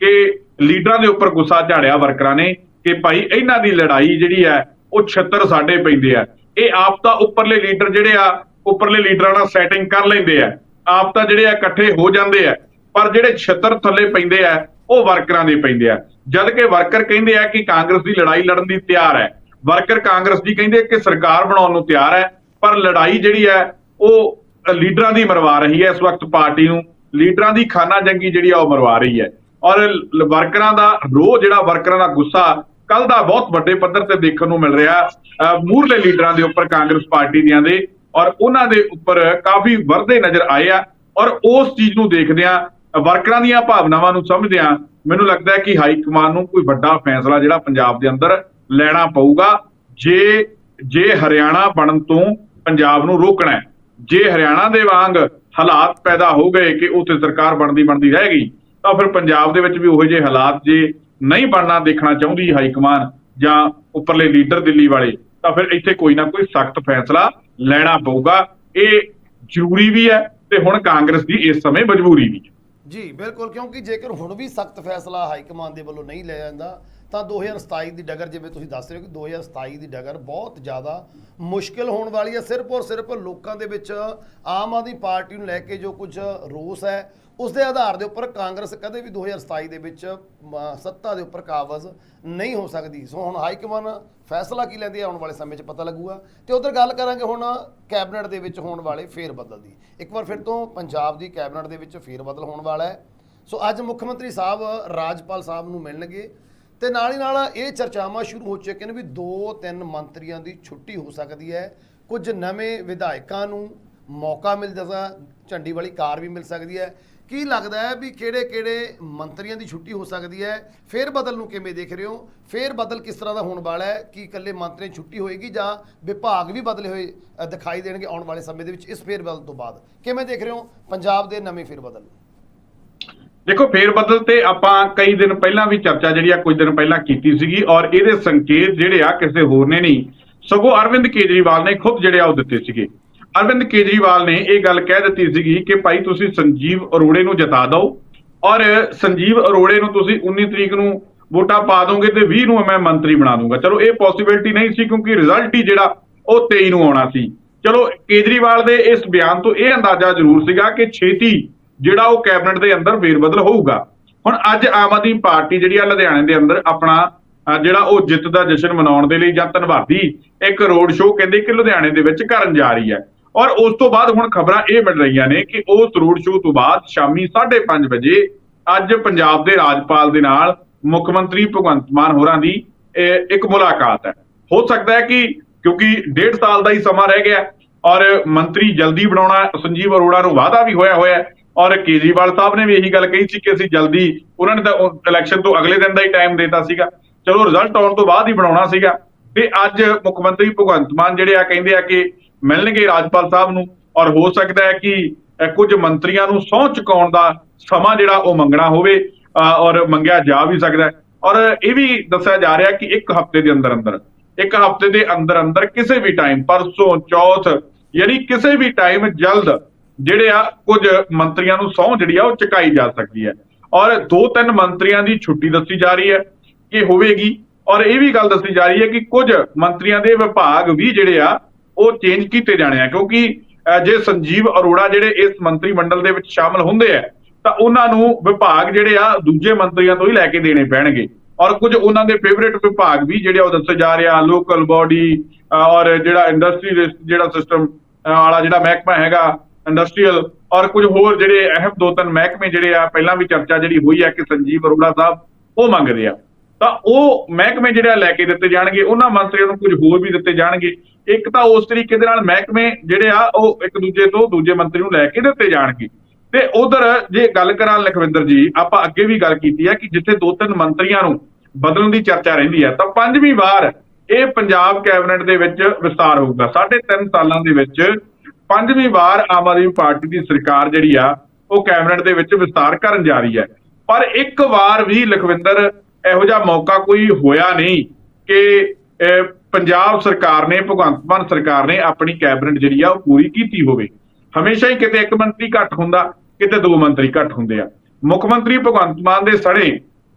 ਕਿ ਲੀਡਰਾਂ ਦੇ ਉੱਪਰ ਗੁੱਸਾ ਝਾੜਿਆ ਵਰਕਰਾਂ ਨੇ ਕਿ ਭਾਈ ਇਹਨਾਂ ਦੀ ਲੜਾਈ ਜਿਹੜੀ ਹੈ, ਉਹ 76 ਸਾਡੇ ਪੈਂਦੇ ਆ। ਇਹ ਆਪ ਤਾਂ ਉੱਪਰਲੇ ਲੀਡਰ ਜਿਹੜੇ ਆ, ਉੱਪਰਲੇ ਲੀਡਰਾਂ ਨਾਲ ਸੈਟਿੰਗ ਕਰ ਲੈਂਦੇ ਆ। ਆਪ ਤਾਂ ਜਿਹੜੇ ਆ ਇਕੱਠੇ ਹੋ ਜਾਂਦੇ ਆ, ਪਰ ਜਿਹੜੇ 76 ਥੱਲੇ ਪੈਂਦੇ ਆ, ਉਹ ਵਰਕਰਾਂ ਦੇ ਪੈਂਦੇ ਆ। ਜਦ ਕਿ ਵਰਕਰ ਕਹਿੰਦੇ ਆ ਕਿ ਕਾਂਗਰਸ ਦੀ ਲੜਾਈ ਲੜਨ ਦੀ ਤਿਆਰ ਹੈ। ਵਰਕਰ ਕਾਂਗਰਸ ਦੀ ਕਹਿੰਦੇ ਕਿ ਸਰਕਾਰ ਬਣਾਉਣ ਨੂੰ ਤਿਆਰ ਹੈ, ਪਰ ਲੜਾਈ ਜਿਹੜੀ ਹੈ, ਉਹ ਲੀਡਰਾਂ ਦੀ ਮਰਵਾ ਰਹੀ ਹੈ ਇਸ ਵਕਤ ਪਾਰਟੀ ਨੂੰ। ਲੀਡਰਾਂ ਦੀ ਖਾਨਾ ਜੰਗੀ ਜਿਹੜੀ ਆ, ਉਹ ਮਰਵਾ ਰਹੀ ਹੈ। ਔਰ ਵਰਕਰਾਂ ਦਾ ਰੋਹ ਜਿਹੜਾ ਵਰਕਰਾਂ ਦਾ ਗੁੱਸਾ ਕੱਲ ਦਾ ਬਹੁਤ ਵੱਡੇ ਪੱਧਰ ਤੇ ਦੇਖਣ ਨੂੰ ਮਿਲ ਰਿਹਾ। ਅਹ ਮੂਹਰਲੇ ਲੀਡਰਾਂ ਦੇ ਉੱਪਰ ਕਾਂਗਰਸ ਪਾਰਟੀ ਦੀਆਂ ਦੇ ਔਰ ਉਹਨਾਂ ਦੇ ਉੱਪਰ ਕਾਫੀ ਵਰਦੇ ਨਜ਼ਰ ਆਏ ਆ ਔਰ ਉਸ ਚੀਜ਼ ਨੂੰ ਦੇਖਦਿਆਂ ਵਰਕਰਾਂ ਦੀਆਂ ਭਾਵਨਾਵਾਂ ਨੂੰ ਸਮਝਦਿਆਂ ਮੈਨੂੰ ਲੱਗਦਾ ਹੈ ਕਿ ਹਾਈ ਕਮਾਨ ਨੂੰ ਕੋਈ ਵੱਡਾ ਫੈਸਲਾ ਜਿਹੜਾ ਪੰਜਾਬ ਦੇ ਅੰਦਰ ਲੈਣਾ ਪਊਗਾ। ਜੇ ਜੇ ਹਰਿਆਣਾ ਬਣਨ ਤੋਂ ਪੰਜਾਬ ਨੂੰ ਰੋਕਣਾ ਹੈ, ਜੇ ਹਰਿਆਣਾ ਦੇ ਵਾਂਗ ਹਾਲਾਤ ਪੈਦਾ ਹੋ ਗਏ ਕਿ ਉੱਥੇ ਸਰਕਾਰ ਬਣਦੀ ਬਣਦੀ ਰਹਿ ਗਈ ਤਾਂ ਫਿਰ ਪੰਜਾਬ ਦੇ ਵਿੱਚ ਵੀ ਉਹੋ ਜਿਹੇ ਹਾਲਾਤ ਜੇ ਨਹੀਂ ਬਣਨਾ ਦੇਖਣਾ ਚਾਹੁੰਦੀ ਹਾਈ ਕਮਾਨ ਜਾਂ ਉੱਪਰਲੇ ਲੀਡਰ ਦਿੱਲੀ ਵਾਲੇ, ਤਾਂ ਫਿਰ ਇੱਥੇ ਕੋਈ ਨਾ ਕੋਈ ਸਖਤ ਫੈਸਲਾ ਲੈਣਾ ਪਊਗਾ। ਇਹ ਜ਼ਰੂਰੀ ਵੀ ਹੈ ਤੇ ਹੁਣ ਕਾਂਗਰਸ ਦੀ ਇਸ ਸਮੇਂ ਮਜਬੂਰੀ ਵੀ ਹੈ। ਜੀ, ਬਿਲਕੁਲ, ਕਿਉਂਕਿ ਜੇਕਰ ਹੁਣ ਵੀ ਸਖਤ ਫੈਸਲਾ ਹਾਈ ਕਮਾਂਡ ਦੇ ਵੱਲੋਂ ਨਹੀਂ ਲਿਆ ਜਾਂਦਾ, ਤਾਂ 2027 ਦੀ ਡਗਰ ਜਿਵੇਂ ਤੁਸੀਂ ਦੱਸ ਰਹੇ ਹੋ ਕਿ 2027 ਦੀ ਡਗਰ ਬਹੁਤ ਜ਼ਿਆਦਾ ਮੁਸ਼ਕਿਲ ਹੋਣ ਵਾਲੀ ਹੈ। ਸਿਰਫ ਔਰ ਸਿਰਫ ਲੋਕਾਂ ਦੇ ਵਿੱਚ ਆਮ ਆਦਮੀ ਪਾਰਟੀ ਨੂੰ ਲੈ ਕੇ ਜੋ ਕੁਝ ਰੋਸ ਹੈ ਉਸ ਦੇ ਆਧਾਰ ਦੇ ਉੱਪਰ ਕਾਂਗਰਸ ਕਦੇ ਵੀ 2027 ਦੇ ਵਿੱਚ ਮ, ਸੱਤਾ ਦੇ ਉੱਪਰ ਕਾਬਜ਼ ਨਹੀਂ ਹੋ ਸਕਦੀ। ਸੋ ਹੁਣ ਹਾਈ ਕਮਾਂਡ ਫੈਸਲਾ ਕੀ ਲੈਂਦੀ ਹੈ ਆਉਣ ਵਾਲੇ ਸਮੇਂ 'ਚ ਪਤਾ ਲੱਗੂਗਾ। ਤੇ ਉਧਰ ਗੱਲ ਕਰਾਂਗੇ ਹੁਣ ਕੈਬਨਿਟ ਦੇ ਵਿੱਚ ਹੋਣ ਵਾਲੇ ਫੇਰ ਬਦਲ ਦੀ। ਇੱਕ ਵਾਰ ਫਿਰ ਤੋਂ ਪੰਜਾਬ ਦੀ ਕੈਬਨਿਟ ਦੇ ਵਿੱਚ ਫੇਰ ਬਦਲ ਹੋਣ ਵਾਲਾ ਹੈ। ਸੋ ਅੱਜ ਮੁੱਖ ਮੰਤਰੀ ਸਾਹਿਬ ਰਾਜਪਾਲ ਸਾਹਿਬ ਨੂੰ ਮਿਲਣਗੇ ਤੇ ਨਾਲ ਹੀ ਨਾਲ ਇਹ ਚਰਚਾਵਾਂ ਸ਼ੁਰੂ ਹੋ ਚੁੱਕੀਆਂ ਨੇ ਵੀ ਦੋ ਤਿੰਨ ਮੰਤਰੀਆਂ ਦੀ ਛੁੱਟੀ ਹੋ ਸਕਦੀ ਹੈ। ਕੁਝ ਨਵੇਂ ਵਿਧਾਇਕਾਂ ਨੂੰ ਮੌਕਾ ਮਿਲ ਜਾਂਦਾ ਝੰਡੀ ਵਾਲੀ ਕਾਰ ਵੀ ਮਿਲ ਸਕਦੀ ਹੈ। ਕੀ ਲੱਗਦਾ ਹੈ ਵੀ ਕਿਹੜੇ ਕਿਹੜੇ ਮੰਤਰੀਆਂ ਦੀ ਛੁੱਟੀ ਹੋ ਸਕਦੀ ਹੈ? ਫੇਰ ਬਦਲ ਨੂੰ ਕਿਵੇਂ ਦੇਖ ਰਹੇ ਹੋ? ਫੇਰ ਬਦਲ ਕਿਸ ਤਰ੍ਹਾਂ ਦਾ ਹੋਣ ਵਾਲਾ ਹੈ? ਕੀ ਇਕੱਲੇ ਮੰਤਰੀਆਂ ਦੀ ਛੁੱਟੀ ਹੋਏਗੀ ਜਾਂ ਵਿਭਾਗ ਵੀ ਬਦਲੇ ਹੋਏ ਅ, ਦਿਖਾਈ ਦੇਣਗੇ ਆਉਣ ਵਾਲੇ ਸਮੇਂ ਦੇ ਵਿੱਚ ਇਸ ਫੇਰ ਬਦਲ ਤੋਂ ਬਾਅਦ? ਕਿਵੇਂ ਦੇਖ ਰਹੇ ਹੋ ਪੰਜਾਬ ਦੇ ਨਵੇਂ ਫੇਰ ਬਦਲ? ਦੇਖੋ ਫੇਰ ਬਦਲ ਤੇ ਆਪਾਂ ਕਈ ਦਿਨ ਪਹਿਲਾਂ ਵੀ ਚਰਚਾ ਜਿਹੜੀ ਆ ਕੁਝ ਦਿਨ ਪਹਿਲਾਂ ਕੀਤੀ ਸੀਗੀ ਔਰ ਇਹਦੇ ਸੰਕੇਤ ਜਿਹੜੇ ਆ ਕਿਸੇ ਹੋਰ ਨੇ ਨਹੀਂ। ਸਗੋਂ ਅਰਵਿੰਦ ਕੇਜਰੀਵਾਲ ਨੇ ਖੁਦ ਜਿਹੜੇ ਆ ਉਹ ਦਿੱਤੇ ਸੀਗੇ। ਅਰਵਿੰਦ ਕੇਜਰੀਵਾਲ ਨੇ ਇਹ ਗੱਲ ਕਹਿ ਦਿੱਤੀ ਸੀਗੀ ਕਿ ਭਾਈ ਤੁਸੀਂ ਸੰਜੀਵ ਅਰੋੜੇ ਨੂੰ ਜਿਤਾ ਦਿਓ ਔਰ ਸੰਜੀਵ ਅਰੋੜੇ ਨੂੰ ਤੁਸੀਂ 19 ਤਰੀਕ ਨੂੰ ਵੋਟਾਂ ਪਾ ਦੋਗੇ ਤੇ 20 ਨੂੰ ਮੈਂ ਮੰਤਰੀ ਬਣਾ ਦੂੰਗਾ। ਚਲੋ ਇਹ ਪੋਸਿਬਿਲਿਟੀ ਨਹੀਂ ਸੀ ਕਿਉਂਕਿ ਰਿਜ਼ਲਟ ਹੀ ਜਿਹੜਾ ਉਹ 23 ਨੂੰ ਆਉਣਾ ਸੀ। ਚਲੋ ਕੇਜਰੀਵਾਲ ਦੇ ਇਸ ਬਿਆਨ ਤੋਂ ਇਹ ਅੰਦਾਜ਼ਾ ਜ਼ਰੂਰ ਸੀਗਾ ਕਿ ਛੇਤੀ ਜਿਹੜਾ ਉਹ ਕੈਬਨਿਟ ਦੇ ਅੰਦਰ ਫੇਰਬਦਲ ਹੋਊਗਾ। ਹੁਣ ਅੱਜ ਆਮ ਆਦਮੀ ਪਾਰਟੀ ਜਿਹੜੀ ਆ ਲੁਧਿਆਣੇ ਦੇ ਅੰਦਰ ਆਪਣਾ ਜਿਹੜਾ ਉਹ ਜਿੱਤ ਦਾ ਜਸ਼ਨ ਮਨਾਉਣ ਦੇ ਲਈ ਜਾਂ ਧੰਨਵਾਦੀ ਇੱਕ ਰੋਡ ਸ਼ੋਅ ਕਹਿੰਦੇ ਕਿ ਲੁਧਿਆਣੇ ਦੇ ਵਿੱਚ ਕਰਨ ਜਾ ਰਹੀ ਹੈ। ਔਰ ਉਸ ਤੋਂ ਬਾਅਦ ਹੁਣ ਖਬਰਾਂ ਇਹ ਮਿਲ ਰਹੀਆਂ ਨੇ ਕਿ ਉਸ ਰੋਡ ਸ਼ੋਅ ਤੋਂ ਬਾਅਦ ਸ਼ਾਮੀ 5:30 ਵਜੇ ਅੱਜ ਪੰਜਾਬ ਦੇ ਰਾਜਪਾਲ ਦੇ ਨਾਲ ਮੁੱਖ ਮੰਤਰੀ ਭਗਵੰਤ ਮਾਨ ਹੋਰਾਂ ਦੀ ਇੱਕ ਮੁਲਾਕਾਤ ਹੈ। ਹੋ ਸਕਦਾ ਹੈ ਕਿ ਕਿਉਂਕਿ ਡੇਢ ਸਾਲ ਦਾ ਹੀ ਸਮਾਂ ਰਹਿ ਗਿਆ ਔਰ ਮੰਤਰੀ ਜਲਦੀ ਬਣਾਉਣਾ, ਸੰਜੀਵ ਅਰੋੜਾ ਨੂੰ ਵਾਅਦਾ ਵੀ ਹੋਇਆ ਹੋਇਆ ਔਰ ਕੇਜਰੀਵਾਲ ਸਾਹਿਬ ਨੇ ਵੀ ਇਹੀ ਗੱਲ ਕਹੀ ਸੀ ਕਿ ਅਸੀਂ ਜਲਦੀ ਉਹਨਾਂ ਨੇ ਤਾਂ ਇਲੈਕਸ਼ਨ ਤੋਂ ਅਗਲੇ ਦਿਨ ਦਾ ਹੀ ਟਾਈਮ ਦਿੱਤਾ ਸੀਗਾ। ਚਲੋ ਰਿਜ਼ਲਟ ਆਉਣ ਤੋਂ ਬਾਅਦ ਹੀ ਬਣਾਉਣਾ ਸੀਗਾ। ਤੇ ਅੱਜ ਮੁੱਖ ਮੰਤਰੀ ਭਗਵੰਤ ਮਾਨ ਜਿਹੜੇ ਆ ਕਹਿੰਦੇ ਆ ਕਿ ਮਿਲਣਗੇ ਰਾਜਪਾਲ ਸਾਹਿਬ ਨੂੰ ਔਰ ਹੋ ਸਕਦਾ ਹੈ ਕਿ ਅ, ਕੁਝ ਮੰਤਰੀਆਂ ਨੂੰ ਸਹੁੰ ਚੁਕਾਉਣ ਦਾ ਸਮਾਂ ਜਿਹੜਾ ਉਹ ਮੰਗਣਾ ਹੋਵੇ ਔਰ ਮੰਗਿਆ ਜਾ ਵੀ ਸਕਦਾ ਹੈ। ਔਰ ਇਹ ਵੀ ਦੱਸਿਆ ਜਾ ਰਿਹਾ ਕਿ ਇੱਕ ਹਫ਼ਤੇ ਦੇ ਅੰਦਰ ਅੰਦਰ ਇੱਕ ਹਫ਼ਤੇ ਦੇ ਅੰਦਰ ਅੰਦਰ ਕਿਸੇ ਵੀ ਟਾਈਮ ਪਰਸੋਂ ਚੌਥ ਯਾਨੀ ਕਿਸੇ ਵੀ ਟਾਈਮ ਜਲਦ ਜਿਹੜੇ ਆ ਕੁਝ ਮੰਤਰੀਆਂ ਨੂੰ ਸਹੁੰ ਜਿਹੜੀ ਆ ਉਹ ਚੁਕਾਈ ਜਾ ਸਕਦੀ ਹੈ। ਔਰ ਦੋ ਤਿੰਨ ਮੰਤਰੀਆਂ ਦੀ ਛੁੱਟੀ ਦੱਸੀ ਜਾ ਰਹੀ ਹੈ ਕਿ ਹੋਵੇਗੀ। ਔਰ ਇਹ ਵੀ ਗੱਲ ਦੱਸੀ ਜਾ ਰਹੀ ਹੈ ਕਿ ਕੁਝ ਮੰਤਰੀਆਂ ਦੇ ਵਿਭਾਗ ਵੀ ਜਿਹੜੇ ਆ ਉਹ ਚੇਂਜ ਕੀਤੇ ਜਾਣੇ ਆ, ਕਿਉਂਕਿ ਜੇ ਸੰਜੀਵ ਅਰੋੜਾ ਜਿਹੜੇ ਇਸ ਮੰਤਰੀ ਮੰਡਲ ਦੇ ਵਿੱਚ ਸ਼ਾਮਲ ਹੁੰਦੇ ਆ, ਤਾਂ ਉਹਨਾਂ ਨੂੰ ਵਿਭਾਗ ਜਿਹੜੇ ਆ, ਦੂਜੇ ਮੰਤਰੀਆਂ ਤੋਂ ਹੀ ਲੈ ਕੇ ਦੇਣੇ ਪੈਣਗੇ। ਔਰ ਕੁਝ ਉਹਨਾਂ ਦੇ ਫੇਵਰੇਟ ਵਿਭਾਗ ਵੀ ਜਿਹੜੇ ਆ, ਉਹ ਦੱਸੇ ਜਾ ਰਹੇ ਆ ਲੋਕਲ ਬਾਡੀ ਔਰ ਜਿਹੜਾ ਇੰਡਸਟਰੀ ਜਿਹੜਾ ਸਿਸਟਮ ਵਾਲਾ ਜਿਹੜਾ ਮਹਿਕਮਾ ਹੈਗਾ ਇੰਡਸਟਰੀਅਲ ਔਰ ਕੁਝ ਹੋਰ ਜਿਹੜੇ ਅਹਿਮ ਦੋ ਤਿੰਨ ਮਹਿਕਮੇ ਜਿਹੜੇ ਆ, ਪਹਿਲਾਂ ਵੀ ਚਰਚਾ ਜਿਹੜੀ ਹੋਈ ਹੈ ਕਿ ਸੰਜੀਵ ਅਰੋੜਾ ਸਾਹਿਬ ਉਹ ਮੰਗਦੇ ਆ। ਤਾਂ ਉਹ ਮਹਿਕਮੇ ਜਿਹੜਾ ਲੈ ਕੇ ਦਿੱਤੇ ਜਾਣਗੇ, ਉਹਨਾਂ ਮੰਤਰੀਆਂ ਨੂੰ ਕੁਝ ਹੋਰ ਵੀ ਦਿੱਤੇ ਜਾਣਗੇ। ਇੱਕ ਤਾਂ ਉਸ ਤਰੀਕੇ ਦੇ ਨਾਲ ਮਹਿਕਮੇ ਜਿਹੜੇ ਆ, ਉਹ ਇੱਕ ਦੂਜੇ ਤੋਂ ਦੂਜੇ ਮੰਤਰੀ ਨੂੰ ਲੈ ਕੇ ਦਿੱਤੇ ਜਾਣਗੇ। ਤੇ ਉਧਰ ਜੇ ਗੱਲ ਕਰਾਂ ਲਖਵਿੰਦਰ ਜੀ, ਆਪਾਂ ਅੱਗੇ ਵੀ ਗੱਲ ਕੀਤੀ ਹੈ ਕਿ ਜਿੱਥੇ ਦੋ ਤਿੰਨ ਮੰਤਰੀਆਂ ਨੂੰ ਬਦਲਣ ਦੀ ਚਰਚਾ ਰਹਿੰਦੀ ਹੈ ਤਾਂ ਪੰਜਵੀਂ ਵਾਰ ਇਹ ਪੰਜਾਬ ਕੈਬਨਿਟ ਦੇ ਵਿੱਚ ਵਿਸਤਾਰ ਹੋਊਗਾ। ਸਾਢੇ ਤਿੰਨ ਸਾਲਾਂ ਦੇ ਵਿੱਚ ਪੰਜਵੀਂ ਵਾਰ ਆਮ ਆਦਮੀ ਪਾਰਟੀ ਦੀ ਸਰਕਾਰ ਜਿਹੜੀ ਆ, ਉਹ ਕੈਬਨਿਟ ਦੇ ਵਿੱਚ ਵਿਸਤਾਰ ਕਰਨ ਜਾ ਰਹੀ ਹੈ ਪਰ ਇੱਕ ਵਾਰ ਵੀ ਲਖਵਿੰਦਰ, ਇਹੋ ਜਿਹਾ ਮੌਕਾ ਕੋਈ ਹੋਇਆ ਨਹੀਂ ਕਿ ਪੰਜਾਬ ਸਰਕਾਰ ਨੇ, ਭਗਵੰਤ ਮਾਨ ਸਰਕਾਰ ਨੇ ਆਪਣੀ ਕੈਬਨਿਟ ਜਿਹੜੀ ਆ ਉਹ ਪੂਰੀ ਕੀਤੀ ਹੋਵੇ। ਹਮੇਸ਼ਾ ਹੀ ਕਿਤੇ ਇੱਕ ਮੰਤਰੀ ਘੱਟ ਹੁੰਦਾ, ਕਿਤੇ ਦੋ ਮੰਤਰੀ ਘੱਟ ਹੁੰਦੇ ਆ। ਮੁੱਖ ਮੰਤਰੀ ਭਗਵੰਤ ਮਾਨ ਦੇ ਸਣੇ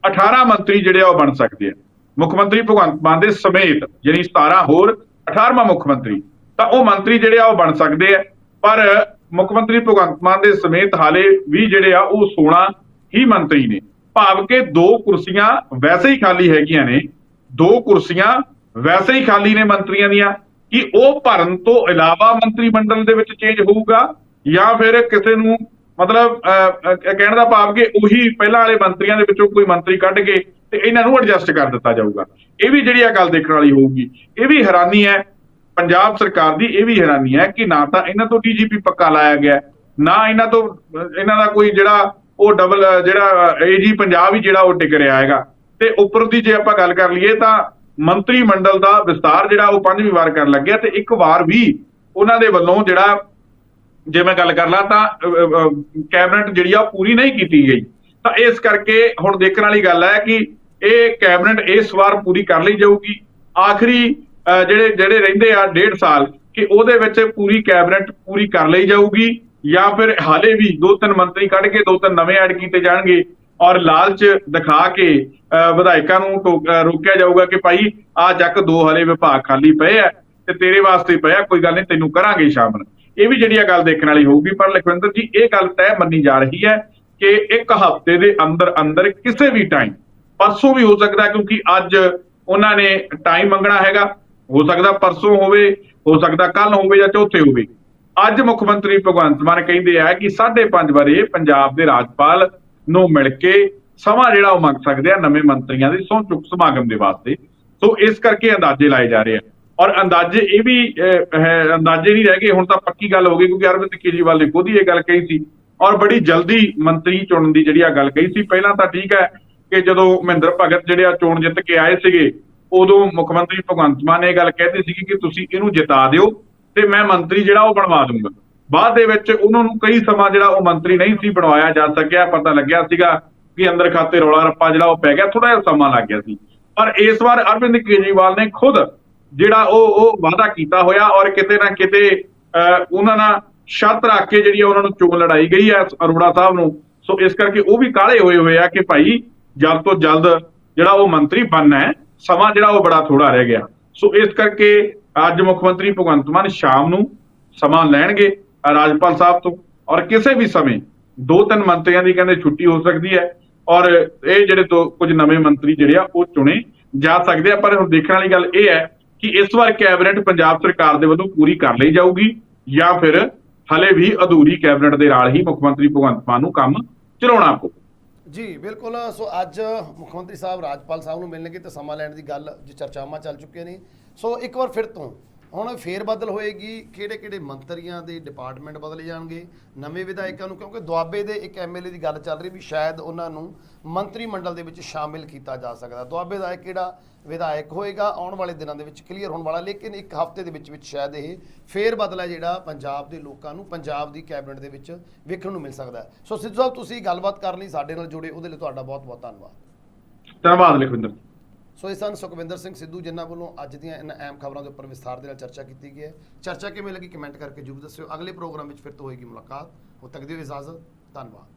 18 ਮੰਤਰੀ ਜਿਹੜੇ ਆ ਉਹ ਬਣ ਸਕਦੇ ਆ। ਮੁੱਖ ਮੰਤਰੀ ਭਗਵੰਤ ਮਾਨ ਦੇ ਸਮੇਤ ਯਾਨੀ 17 ਹੋਰ 18ਵਾਂ ਮੁੱਖ ਮੰਤਰੀ, ਤਾਂ ਉਹ ਮੰਤਰੀ ਜਿਹੜੇ ਆ ਉਹ ਬਣ ਸਕਦੇ ਆ। ਪਰ ਮੁੱਖ ਮੰਤਰੀ ਭਗਵੰਤ ਮਾਨ ਦੇ ਸਮੇਤ ਹਾਲੇ ਵੀ ਜਿਹੜੇ ਆ ਉਹ 16 ਹੀ ਮੰਤਰੀ ਨੇ। ਭਾਵ ਕਿ ਦੋ ਕੁਰਸੀਆਂ ਵੈਸੇ ਹੀ ਖਾਲੀ ਹੈਗੀਆਂ ਨੇ, ਦੋ ਕੁਰਸੀਆਂ ਵੈਸੇ ਹੀ ਖਾਲੀ ਨੇ ਮੰਤਰੀਆਂ ਦੀਆਂ ਕਿ ਉਹ ਭਰਨ ਤੋਂ ਇਲਾਵਾ ਮੰਤਰੀ ਮੰਡਲ ਦੇ ਵਿੱਚ ਚੇਂਜ ਹੋਊਗਾ ਜਾਂ ਫਿਰ ਕਿਸੇ ਨੂੰ ਮਤਲਬ ਅਹ, ਕਹਿਣ ਦਾ ਭਾਵ ਕਿ ਉਹੀ ਪਹਿਲਾਂ ਵਾਲੇ ਮੰਤਰੀਆਂ ਦੇ ਵਿੱਚੋਂ ਕੋਈ ਮੰਤਰੀ ਕੱਢ ਕੇ ਤੇ ਇਹਨਾਂ ਨੂੰ ਐਡਜਸਟ ਕਰ ਦਿੱਤਾ ਜਾਊਗਾ। ਇਹ ਵੀ ਜਿਹੜੀ ਆ ਗੱਲ ਦੇਖਣ ਵਾਲੀ ਹੋਊਗੀ ਇਹ ਵੀ ਹੈਰਾਨੀ ਹੈ। ਪੰਜਾਬ ਸਰਕਾਰ ਦੀ ਇਹ ਵੀ ਹੈਰਾਨੀ ਹੈ ਕਿ ਨਾ ਤਾਂ ਇਹਨਾਂ ਤੋਂ ਡੀਜੀਪੀ ਪੱਕਾ ਲਾਇਆ ਗਿਆ ਨਾ ਇਹਨਾਂ ਤੋਂ ਇਹਨਾਂ ਦਾ ਕੋਈ ਜਿਹੜਾ ਉਹ ਡਬਲ ਜਿਹੜਾ ਏਜੀ ਪੰਜਾਬ ਹੀ ਜਿਹੜਾ ਉਹ ਟਿਕ ਰਿਹਾ ਹੈਗਾ। ਤੇ ਉੱਪਰ ਦੀ ਜੇ ਆਪਾਂ ਗੱਲ ਕਰ ਲਈਏ ਤਾਂ ਮੰਤਰੀ ਮੰਡਲ ਦਾ ਵਿਸਤਾਰ ਜਿਹੜਾ ਉਹ ਪੰਜਵੀਂ ਵਾਰ ਕਰਨ ਲੱਗਿਆ ਤੇ ਇੱਕ ਵਾਰ ਵੀ ਉਹਨਾਂ ਦੇ ਵੱਲੋਂ ਜਿਹੜਾ ਜੇ ਮੈਂ ਗੱਲ ਕਰ ਲਾਂ ਤਾਂ ਕੈਬਨਿਟ ਜਿਹੜੀ ਆ ਉਹ ਪੂਰੀ ਨਹੀਂ ਕੀਤੀ ਗਈ। ਤਾਂ ਇਸ ਕਰਕੇ ਹੁਣ ਦੇਖਣ ਵਾਲੀ ਗੱਲ ਹੈ ਕਿ ਇਹ ਕੈਬਨਿਟ ਇਸ ਵਾਰ ਪੂਰੀ ਕਰ ਲਈ ਜਾਊਗੀ। ਆਖਰੀ ਅਹ, ਜਿਹੜੇ ਜਿਹੜੇ ਰਹਿੰਦੇ ਆ ਡੇਢ ਸਾਲ ਕਿ ਉਹਦੇ ਵਿੱਚ ਪੂਰੀ ਕੈਬਨਿਟ ਪੂਰੀ ਕਰ ਲਈ ਜਾਊਗੀ ਜਾਂ ਫਿਰ ਹਾਲੇ ਵੀ ਦੋ ਤਿੰਨ ਮੰਤਰੀ ਕੱਢ ਕੇ ਦੋ ਤਿੰਨ ਨਵੇਂ ਐਡ ਕੀਤੇ ਜਾਣਗੇ। ਔਰ ਲਾਲਚ ਦਿਖਾ ਕੇ ਅਹ, ਵਿਧਾਇਕਾਂ ਨੂੰ ਟੋਕ- ਰੋਕਿਆ ਜਾਊਗਾ ਕਿ ਭਾਈ ਆ ਚੱਕ ਦੋ ਹਲੇ ਵਿਭਾਗ ਖਾਲੀ ਪਏ ਆ ਤੇ ਤੇਰੇ ਵਾਸਤੇ ਪਿਆ ਕੋਈ ਗੱਲ ਨਹੀਂ ਤੈਨੂੰ ਕਰਾਂਗੇ ਸ਼ਾਮਲ। ਇਹ ਵੀ ਜਿਹੜੀ ਆ ਗੱਲ ਦੇਖਣ ਵਾਲੀ ਹੋਊਗੀ ਪਰ ਲਖਵਿੰਦਰ ਜੀ ਇਹ ਗੱਲ ਤੈਅ ਮੰਨੀ ਜਾ ਰਹੀ ਹੈ ਕਿ ਇੱਕ ਹਫ਼ਤੇ ਦੇ ਅੰਦਰ ਅੰਦਰ ਕਿਸੇ ਵੀ ਟਾਈਮ ਪਰਸੋਂ ਵੀ ਹੋ ਸਕਦਾ ਕਿਉਂਕਿ ਅੱਜ ਉਹਨਾਂ ਨੇ ਟਾਈਮ ਮੰਗਣਾ ਹੈਗਾ। ਹੋ ਸਕਦਾ ਪਰਸੋਂ ਹੋਵੇ ਹੋ ਸਕਦਾ ਕੱਲ ਹੋਵੇ ਜਾਂ ਚੌਥੇ ਹੋਵੇ। ਅੱਜ ਮੁੱਖ ਮੰਤਰੀ ਭਗਵੰਤ ਮਾਨ ਕਹਿੰਦੇ ਆ ਕਿ 5:30 ਵਜੇ ਪੰਜਾਬ ਦੇ ਰਾਜਪਾਲ ਨੂੰ ਮਿਲ ਕੇ ਸਮਾਂ ਜਿਹੜਾ ਉਹ ਮੰਗ ਸਕਦੇ ਆ ਨਵੇਂ ਮੰਤਰੀਆਂ ਦੀ ਸਹੁੰ ਚੁੱਕ ਸਮਾਗਮ ਦੇ ਵਾਸਤੇ। ਸੋ ਇਸ ਕਰਕੇ ਅੰਦਾਜ਼ੇ ਲਾਏ ਜਾ ਰਹੇ ਆ। ਔਰ ਅੰਦਾਜ਼ੇ ਇਹ ਵੀ ਅੰਦਾਜ਼ੇ ਨਹੀਂ ਰਹਿ ਗਏ। ਹੁਣ ਤਾਂ ਪੱਕੀ ਗੱਲ ਹੋ ਗਈ ਕਿਉਂਕਿ ਅਰਵਿੰਦ ਕੇਜਰੀਵਾਲ ਨੇ ਖੁਦ ਹੀ ਇਹ ਗੱਲ ਕਹੀ ਸੀ। ਔਰ ਬੜੀ ਜਲਦੀ ਮੰਤਰੀ ਚੁਣਨ ਦੀ ਜਿਹੜੀ ਆ ਗੱਲ ਕਹੀ ਸੀ। ਪਹਿਲਾਂ ਤਾਂ ਠੀਕ ਹੈ ਕਿ ਜਦੋਂ ਮਹਿੰਦਰ ਭਗਤ ਜਿਹੜੇ ਆ ਚੋਣ ਜਿੱਤ ਕੇ ਆਏ ਸੀਗੇ, ਉਦੋਂ ਮੁੱਖ ਮੰਤਰੀ ਭਗਵੰਤ ਮਾਨ ਨੇ ਇਹ ਗੱਲ ਕਹਿੰਦੇ ਸੀ ਕਿ ਤੁਸੀਂ ਇਹਨੂੰ ਜਿਤਾ ਦਿਓ ਤੇ ਮੈਂ ਮੰਤਰੀ ਜਿਹੜਾ ਉਹ ਬਣਵਾ ਦੂੰਗਾ। ਬਾਅਦ ਦੇ ਵਿੱਚ ਉਹਨਾਂ ਨੂੰ ਕਈ ਸਮਾਂ ਜਿਹੜਾ ਉਹ ਮੰਤਰੀ ਨਹੀਂ ਸੀ ਬਣਵਾਇਆ ਜਾ ਸਕਿਆ ਪਤਾ ਲੱਗਿਆ ਸੀਗਾ ਕਿ ਅੰਦਰ ਖਾਤੇ ਰੌਲਾ ਰੱਪਾ ਜਿਹੜਾ ਉਹ ਪੈ ਗਿਆ ਥੋੜਾ ਜਿਹਾ ਸਮਾਂ ਲੱਗ ਗਿਆ ਸੀ। ਪਰ ਇਸ ਵਾਰ ਅਰਵਿੰਦ ਕੇਜਰੀਵਾਲ ਨੇ ਖੁਦ ਜਿਹੜਾ ਉਹ ਉਹ ਵਾਅਦਾ ਕੀਤਾ ਹੋਇਆ ਔਰ ਕਿਤੇ ਨਾ ਕਿਤੇ ਅਹ, ਉਹਨਾਂ ਨਾਲ ਸ਼ਰਤ ਰੱਖ ਕੇ ਜਿਹੜੀ ਆ ਉਹਨਾਂ ਨੂੰ ਚੋਣ ਲੜਾਈ ਗਈ ਹੈ ਅਰੋੜਾ ਸਾਹਿਬ ਨੂੰ। ਸੋ ਇਸ ਕਰਕੇ ਉਹ ਵੀ ਕਾਲੇ ਹੋਏ ਹੋਏ ਆ ਕਿ ਭਾਈ ਜਲਦ ਤੋਂ ਜਲਦ ਜਿਹੜਾ ਉਹ ਮੰਤਰੀ ਬਣਨਾ ਹੈ ਸਮਾਂ ਜਿਹੜਾ ਉਹ ਬੜਾ ਥੋੜਾ ਰਹਿ ਗਿਆ। ਸੋ ਇਸ ਕਰਕੇ ਅੱਜ ਮੁੱਖ ਮੰਤਰੀ ਭਗਵੰਤ ਮਾਨ ਸ਼ਾਮ ਨੂੰ ਸਮਾਂ ਲੈਣਗੇ। ਰਾਜਪਾਲ ਸਾਹਿਬ ਤੋਂ। ਔਰ ਕਿਸੇ ਵੀ ਸਮੇਂ ਦੋ ਤਿੰਨ ਮੰਤਰੀਆਂ ਦੀ ਕਹਿੰਦੇ ਛੁੱਟੀ ਹੋ ਸਕਦੀ ਹੈ। ਔਰ ਇਹ ਜਿਹੜੇ ਤੋਂ ਕੁਝ ਨਵੇਂ ਮੰਤਰੀ ਜਿਹੜੇ ਆ, ਉਹ ਚੁਣੇ ਜਾ ਸਕਦੇ ਆ। ਪਰ ਹੁਣ ਦੇਖਣ ਵਾਲੀ ਗੱਲ ਇਹ ਹੈ ਕਿ ਇਸ ਵਾਰ ਕੈਬਨਿਟ ਪੰਜਾਬ ਸਰਕਾਰ ਦੇ ਵੱਲੋਂ ਪੂਰੀ ਕਰ ਲਈ ਜਾਊਗੀ ਜਾਂ ਫਿਰ ਹਲੇ ਵੀ ਅਧੂਰੀ ਕੈਬਨਿਟ ਦੇ ਨਾਲ ਹੀ ਮੁੱਖ ਮੰਤਰੀ ਭਗਵੰਤ ਮਾਨ ਨੂੰ ਕੰਮ ਚਲਾਉਣਾ ਪਊ। ਜੀ, ਬਿਲਕੁਲ। ਸੋ ਅੱਜ ਮੁੱਖ ਮੰਤਰੀ ਸਾਹਿਬ ਰਾਜਪਾਲ ਸਾਹਿਬ ਨੂੰ ਮਿਲਣਗੇ ਤੇ ਸਮਾਂ ਲੈਣ ਦੀ ਗੱਲ, ਜੋ ਚਰਚਾਵਾਂ ਚੱਲ ਚੁੱਕੀਆਂ ਨੇ। ਸੋ ਇੱਕ ਵਾਰ ਫਿਰ ਤੋਂ ਹੁਣ ਫੇਰ ਬਦਲ ਹੋਏਗੀ, ਕਿਹੜੇ ਕਿਹੜੇ ਮੰਤਰੀਆਂ ਦੇ ਡਿਪਾਰਟਮੈਂਟ ਬਦਲੇ ਜਾਣਗੇ, ਨਵੇਂ ਵਿਧਾਇਕਾਂ ਨੂੰ, ਕਿਉਂਕਿ ਦੁਆਬੇ ਦੇ ਇੱਕ ਐਮਐਲਏ ਦੀ ਗੱਲ ਚੱਲ ਰਹੀ ਵੀ ਸ਼ਾਇਦ ਉਹਨਾਂ ਨੂੰ ਮੰਤਰੀ ਮੰਡਲ ਦੇ ਵਿੱਚ ਸ਼ਾਮਿਲ ਕੀਤਾ ਜਾ ਸਕਦਾ। ਦੁਆਬੇ ਦਾ ਇਹ ਕਿਹੜਾ ਵਿਧਾਇਕ ਹੋਏਗਾ, ਆਉਣ ਵਾਲੇ ਦਿਨਾਂ ਦੇ ਵਿੱਚ ਕਲੀਅਰ ਹੋਣ ਵਾਲਾ, ਲੇਕਿਨ ਇੱਕ ਹਫ਼ਤੇ ਦੇ ਵਿੱਚ ਵਿੱਚ ਸ਼ਾਇਦ ਇਹ ਫੇਰ ਬਦਲ ਹੈ ਜਿਹੜਾ ਪੰਜਾਬ ਦੇ ਲੋਕਾਂ ਨੂੰ, ਪੰਜਾਬ ਦੀ ਕੈਬਨਿਟ ਦੇ ਵਿੱਚ ਵੇਖਣ ਨੂੰ ਮਿਲ ਸਕਦਾ ਸੋ ਸਿੱਧੂ ਸਾਹਿਬ, ਤੁਸੀਂ ਗੱਲਬਾਤ ਕਰਨ ਲਈ, ਸਾਡੇ ਨਾਲ ਜੁੜੇ, ਉਹਦੇ ਲਈ ਤੁਹਾਡਾ ਬਹੁਤ ਬਹੁਤ ਧੰਨਵਾਦ। ਧੰਨਵਾਦ, ਲਖਵਿੰਦਰ ਸੋ ਇਹ ਸਨ ਸੁਖਵਿੰਦਰ ਸਿੰਘ ਸਿੱਧੂ, ਜਿਨ੍ਹਾਂ ਵੱਲੋਂ ਅੱਜ ਦੀਆਂ ਇਹਨਾਂ ਅਹਿਮ ਖਬਰਾਂ ਦੇ ਉੱਪਰ ਵਿਸਥਾਰ ਦੇ ਨਾਲ ਚਰਚਾ ਕੀਤੀ ਗਈ ਹੈ। ਚਰਚਾ ਕਿਵੇਂ ਲੱਗੀ? ਕਮੈਂਟ ਕਰਕੇ ਜਰੂਰ ਦੱਸਿਓ। ਅਗਲੇ ਪ੍ਰੋਗਰਾਮ ਵਿੱਚ ਫਿਰ ਤੋਂ ਹੋਏਗੀ ਮੁਲਾਕਾਤ। ਉਦ ਤੱਕ ਦਿਓ ਇਜਾਜ਼ਤ। ਧੰਨਵਾਦ।